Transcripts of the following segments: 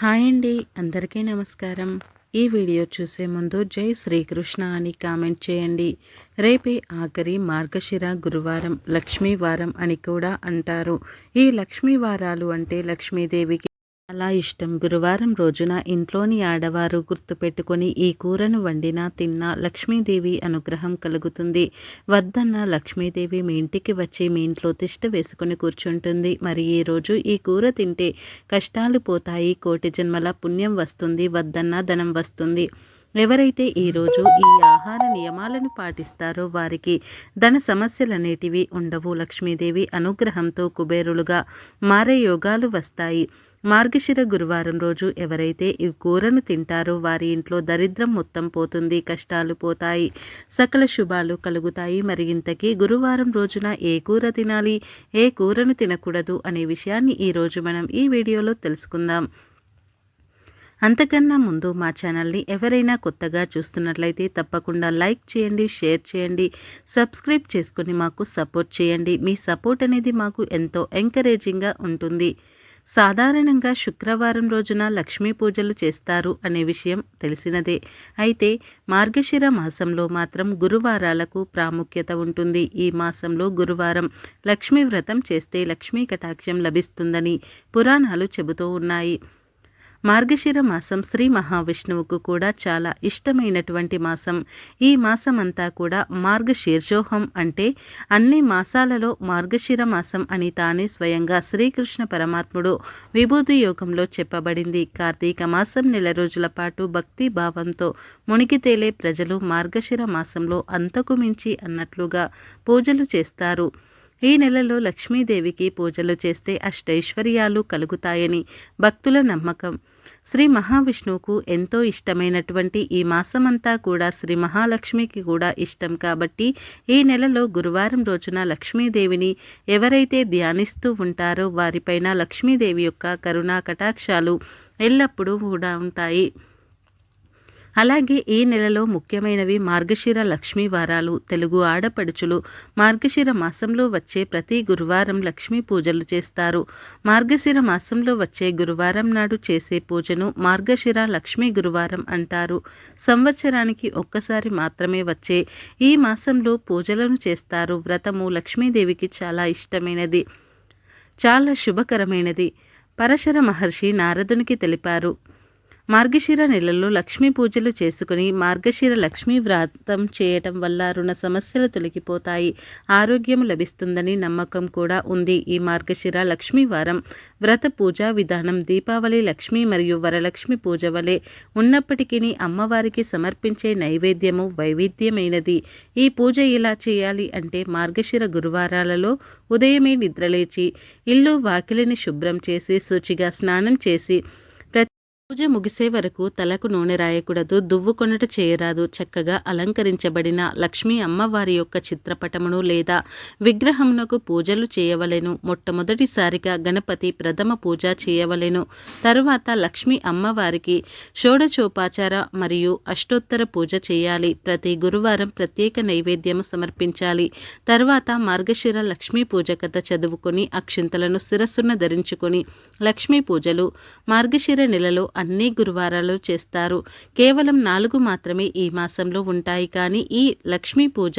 Hi అండి అందరికీ నమస్కారం. ఈ వీడియో చూసే ముందు జై శ్రీకృష్ణ అని కామెంట్ చేయండి. రేపే ఆఖరి మార్గశిర గురువారం లక్ష్మీవారం అని కూడా అంటారు. ఈ లక్ష్మీవారాలు అంటే లక్ష్మీదేవికి చాలా ఇష్టం. గురువారం రోజున ఇంట్లోని ఆడవారు గుర్తుపెట్టుకొని ఈ కూరను వండినా తిన్నా లక్ష్మీదేవి అనుగ్రహం కలుగుతుంది. వద్దన్న లక్ష్మీదేవి మీ ఇంటికి వచ్చి మీ ఇంట్లో తిష్ట వేసుకుని కూర్చుంటుంది. మరి ఈరోజు ఈ కూర తింటే కష్టాలు పోతాయి కోటి జన్మల పుణ్యం వస్తుంది వద్దన్న ధనం వస్తుంది. ఎవరైతే ఈరోజు ఈ ఆహార నియమాలను పాటిస్తారో వారికి ధన సమస్యలనేటివి ఉండవు. లక్ష్మీదేవి అనుగ్రహంతో కుబేరులుగా మారే యోగాలు వస్తాయి. మార్గశిర గురువారం రోజు ఎవరైతే ఈ కూరను తింటారో వారి ఇంట్లో దరిద్రం మొత్తం పోతుంది కష్టాలు పోతాయి సకల శుభాలు కలుగుతాయి. మరి ఇంతకీ గురువారం రోజున ఏ కూర తినాలి ఏ కూరను తినకూడదు అనే విషయాన్ని ఈరోజు మనం ఈ వీడియోలో తెలుసుకుందాం. అంతకన్నా ముందు మా ఛానల్ని ఎవరైనా కొత్తగా చూస్తున్నట్లయితే తప్పకుండా లైక్ చేయండి షేర్ చేయండి సబ్స్క్రైబ్ చేసుకుని మాకు సపోర్ట్ చేయండి. మీ సపోర్ట్ అనేది మాకు ఎంతో ఎంకరేజింగ్గా ఉంటుంది. సాధారణంగా శుక్రవారం రోజున లక్ష్మీ పూజలు చేస్తారు అనే విషయం తెలిసినదే. అయితే మార్గశిర మాసంలో మాత్రం గురువారాలకు ప్రాముఖ్యత ఉంటుంది. ఈ మాసంలో గురువారం లక్ష్మీ వ్రతం చేస్తే లక్ష్మీ కటాక్షం లభిస్తుందని పురాణాలు చెబుతూ ఉన్నాయి. మార్గశిర మాసం శ్రీ మహావిష్ణువుకు కూడా చాలా ఇష్టమైనటువంటి మాసం. ఈ మాసం అంతా కూడా మార్గశీర్షోహం అంటే అన్ని మాసాలలో మార్గశిర మాసం అని తానే స్వయంగా శ్రీకృష్ణ పరమాత్ముడు విభూతి యోగంలో చెప్పబడింది. కార్తీక మాసం నెల రోజుల పాటు భక్తి భావంతో మునిగి తేలే ప్రజలు మార్గశిర మాసంలో అంతకు మించి అన్నట్లుగా పూజలు చేస్తారు. ఈ నెలలో లక్ష్మీదేవికి పూజలు చేస్తే అష్టైశ్వర్యాలు కలుగుతాయని భక్తుల నమ్మకం. శ్రీ మహావిష్ణువుకు ఎంతో ఇష్టమైనటువంటి ఈ మాసమంతా కూడా శ్రీ మహాలక్ష్మికి కూడా ఇష్టం కాబట్టి ఈ నెలలో గురువారం రోజున లక్ష్మీదేవిని ఎవరైతే ధ్యానిస్తూ ఉంటారో వారిపైన లక్ష్మీదేవి యొక్క కరుణా కటాక్షాలు ఎల్లప్పుడూ కూడా ఉంటాయి. అలాగే ఈ నెలలో ముఖ్యమైనవి మార్గశిర లక్ష్మీ వారాలు తెలుగు ఆడపడుచులు మార్గశిర మాసంలో వచ్చే ప్రతి గురువారం లక్ష్మీ పూజలు చేస్తారు. మార్గశిర మాసంలో వచ్చే గురువారం నాడు చేసే పూజను మార్గశిర లక్ష్మీ గురువారం అంటారు. సంవత్సరానికి ఒక్కసారి మాత్రమే వచ్చే ఈ మాసంలో పూజలను చేస్తారు. వ్రతము లక్ష్మీదేవికి చాలా ఇష్టమైనది. చాలా శుభకరమైనది. పరశర మహర్షి నారదునికి తెలిపారు. మార్గశిర నెలలో లక్ష్మీ పూజలు చేసుకుని మార్గశిర లక్ష్మీ వ్రతం చేయటం వల్ల రుణ సమస్యలు తొలగిపోతాయి. ఆరోగ్యం లభిస్తుందని నమ్మకం కూడా ఉంది. ఈ మార్గశిర లక్ష్మీ వారం వ్రత పూజా విధానం దీపావళి లక్ష్మి మరియు వరలక్ష్మి పూజ వలె ఉన్నప్పటికీ అమ్మవారికి సమర్పించే నైవేద్యము వైవిధ్యమైనది. ఈ పూజ ఎలా చేయాలి అంటే మార్గశిర గురువారాలలో ఉదయమే నిద్రలేచి ఇల్లు వాకిలిని శుభ్రం చేసి శుచిగా స్నానం చేసి పూజ ముగిసే వరకు తలకు నూనె రాయకూడదు దువ్వు కొనట చేయరాదు. చక్కగా అలంకరించబడిన లక్ష్మీ అమ్మవారి యొక్క చిత్రపటమును లేదా విగ్రహమునకు పూజలు చేయవలెను. మొట్టమొదటిసారిగా గణపతి ప్రథమ పూజ చేయవలెను. తరువాత లక్ష్మీ అమ్మవారికి షోడచోపాచార మరియు అష్టోత్తర పూజ చేయాలి. ప్రతి గురువారం ప్రత్యేక నైవేద్యము సమర్పించాలి. తరువాత మార్గశిర లక్ష్మీ పూజ కథ చదువుకొని అక్షింతలను శిరస్సున ధరించుకొని లక్ష్మీ పూజలు మార్గశిర నెలలో అన్ని గురువారాలు చేస్తారు. కేవలం నాలుగు మాత్రమే ఈ మాసంలో ఉంటాయి. కానీ ఈ లక్ష్మీ పూజ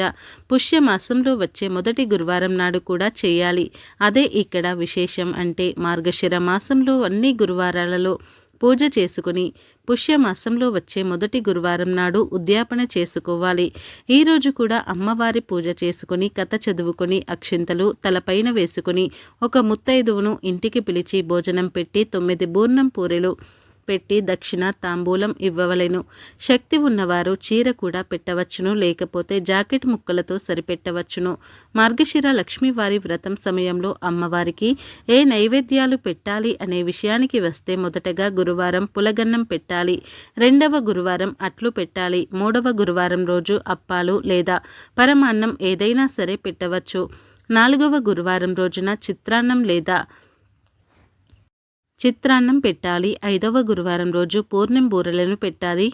పుష్య మాసంలో వచ్చే మొదటి గురువారం నాడు కూడా చేయాలి. అదే ఇక్కడ విశేషం అంటే మార్గశిర మాసంలో అన్ని గురువారాలలో పూజ చేసుకుని పుష్యమాసంలో వచ్చే మొదటి గురువారం నాడు ఉద్యాపన చేసుకోవాలి. ఈరోజు కూడా అమ్మవారి పూజ చేసుకుని కథ చదువుకొని అక్షింతలు తలపైన వేసుకుని ఒక ముత్తైదువును ఇంటికి పిలిచి భోజనం పెట్టి తొమ్మిది బూర్ణం పూరెలు పెట్టి దక్షిణ తాంబూలం ఇవ్వవలెను. శక్తి ఉన్నవారు చీర కూడా పెట్టవచ్చును లేకపోతే జాకెట్ ముక్కలతో సరిపెట్టవచ్చును. మార్గశిర లక్ష్మీవారి వ్రతం సమయంలో అమ్మవారికి ఏ నైవేద్యాలు పెట్టాలి అనే విషయానికి వస్తే మొదటగా గురువారం పులగన్నం పెట్టాలి. రెండవ గురువారం అట్లు పెట్టాలి. మూడవ గురువారం రోజు అప్పాలు లేదా పరమాన్నం ఏదైనా సరే పెట్టవచ్చు. నాలుగవ గురువారం రోజున చిత్రాన్నం లేదా చిత్రాన్నం పెట్టాలి. ఐదవ గురువారం రోజు పూర్ణం బూరెలను పెట్టాలి.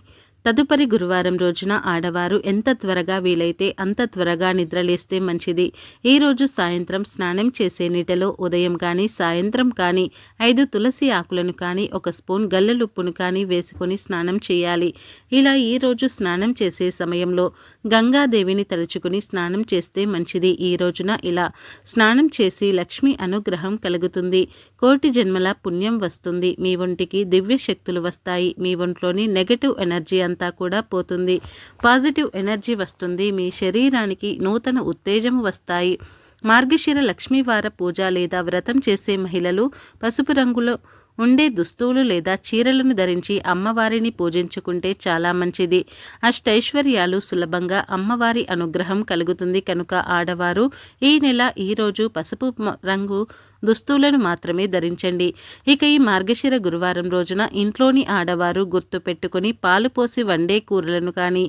తదుపరి గురువారం రోజున ఆడవారు ఎంత త్వరగా వీలైతే అంత త్వరగా నిద్రలేస్తే మంచిది. ఈరోజు సాయంత్రం స్నానం చేసే నీటిలో ఉదయం కానీ సాయంత్రం కానీ ఐదు తులసి ఆకులను కానీ ఒక స్పూన్ గల్లలుప్పును కానీ వేసుకొని స్నానం చేయాలి. ఇలా ఈరోజు స్నానం చేసే సమయంలో గంగాదేవిని తలుచుకుని స్నానం చేస్తే మంచిది. ఈ రోజున ఇలా స్నానం చేసి లక్ష్మి అనుగ్రహం కలుగుతుంది. కోటి జన్మల పుణ్యం వస్తుంది. మీ ఒంటికి దివ్య శక్తులు వస్తాయి. మీ ఒంట్లోని నెగటివ్ ఎనర్జీ అంతా కూడా పోతుంది. పాజిటివ్ ఎనర్జీ వస్తుంది. మీ శరీరానికి నూతన ఉత్తేజం వస్తాయి. మార్గశిర లక్ష్మీవార పూజ లేదా వ్రతం చేసే మహిళలు పసుపు రంగులో ఉండే దుస్తువులు లేదా చీరలను ధరించి అమ్మవారిని పూజించుకుంటే చాలా మంచిది. అష్టైశ్వర్యాలు సులభంగా అమ్మవారి అనుగ్రహం కలుగుతుంది కనుక ఆడవారు ఈ నెల ఈరోజు పసుపు రంగు దుస్తువులను మాత్రమే ధరించండి. ఇక ఈ మార్గశిర గురువారం రోజున ఇంట్లోని ఆడవారు గుర్తు పెట్టుకుని పాలు పోసి వండే కూరలను కానీ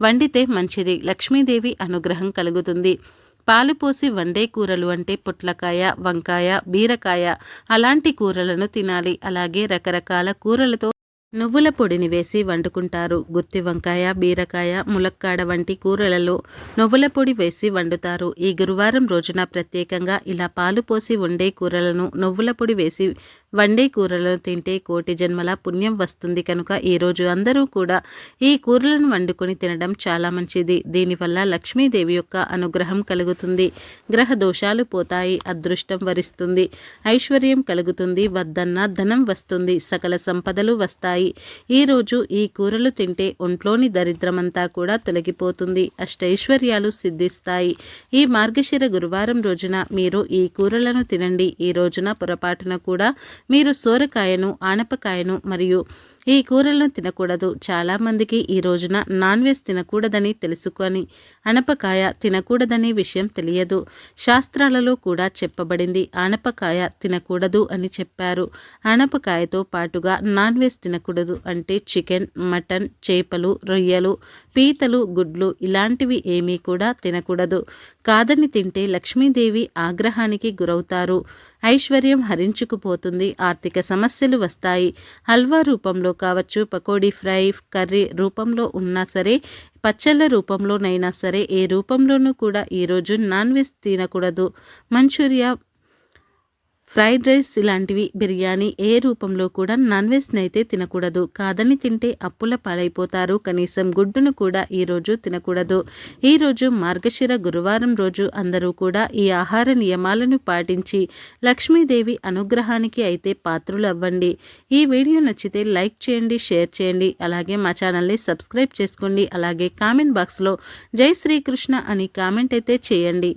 వండితే మంచిది. లక్ష్మీదేవి అనుగ్రహం కలుగుతుంది. పాలు పోసి వండే కూరలు అంటే పొట్లకాయ వంకాయ బీరకాయ అలాంటి కూరలను తినాలి. అలాగే రకరకాల కూరలతో నువ్వుల పొడిని వేసి వండుకుంటారు. గుత్తి వంకాయ బీరకాయ ములక్కాడ వంటి కూరలలో నువ్వుల పొడి వేసి వండుతారు. ఈ గురువారం రోజున ప్రత్యేకంగా ఇలా పాలు పోసి వండే కూరలను నువ్వుల పొడి వేసి వండే కూరలను తింటే కోటి జన్మల పుణ్యం వస్తుంది కనుక ఈరోజు అందరూ కూడా ఈ కూరలను వండుకొని తినడం చాలా మంచిది. దీనివల్ల లక్ష్మీదేవి యొక్క అనుగ్రహం కలుగుతుంది. గ్రహ దోషాలు పోతాయి అదృష్టం వరిస్తుంది ఐశ్వర్యం కలుగుతుంది వద్దన్న ధనం వస్తుంది సకల సంపదలు వస్తాయి. ఈరోజు ఈ కూరలు తింటే ఒంట్లోని దరిద్రమంతా కూడా తొలగిపోతుంది. అష్టైశ్వర్యాలు సిద్ధిస్తాయి. ఈ మార్గశిర గురువారం రోజున మీరు ఈ కూరలను తినండి. ఈ రోజున పొరపాటున కూడా మీరు సోరకాయను ఆనపకాయను మరియు ఈ కూరలను తినకూడదు. చాలామందికి ఈ రోజున నాన్ వెజ్ తినకూడదని తెలుసుకొని అనపకాయ తినకూడదనే విషయం తెలియదు. శాస్త్రాలలో కూడా చెప్పబడింది ఆనపకాయ తినకూడదు అని చెప్పారు. ఆనపకాయతో పాటుగా నాన్ వెజ్ తినకూడదు అంటే చికెన్ మటన్ చేపలు రొయ్యలు పీతలు గుడ్లు ఇలాంటివి ఏమీ కూడా తినకూడదు. కాదని తింటే లక్ష్మీదేవి ఆగ్రహానికి గురవుతారు. ఐశ్వర్యం హరించుకుపోతుంది ఆర్థిక సమస్యలు వస్తాయి. హల్వా రూపంలో కావచ్చు పకోడీ ఫ్రై కర్రీ రూపంలో ఉన్నా సరే పచ్చళ్ళ రూపంలోనైనా సరే ఏ రూపంలోనూ కూడా ఈరోజు నాన్ వెజ్ తినకూడదు. మంచూరియా ఫ్రైడ్ రైస్ ఇలాంటివి బిర్యానీ ఏ రూపంలో కూడా నాన్ వెజ్ని అయితే తినకూడదు. కాదని తింటే అప్పుల పాలైపోతారు. కనీసం గుడ్డును కూడా ఈరోజు తినకూడదు. ఈరోజు మార్గశిర గురువారం రోజు అందరూ కూడా ఈ ఆహార నియమాలను పాటించి లక్ష్మీదేవి అనుగ్రహానికి అయితే పాత్రులు అవ్వండి ఈ వీడియో నచ్చితే లైక్ చేయండి షేర్ చేయండి. అలాగే మా ఛానల్ని సబ్స్క్రైబ్ చేసుకోండి. అలాగే కామెంట్ బాక్స్లో జై శ్రీకృష్ణ అని కామెంట్ అయితే చేయండి.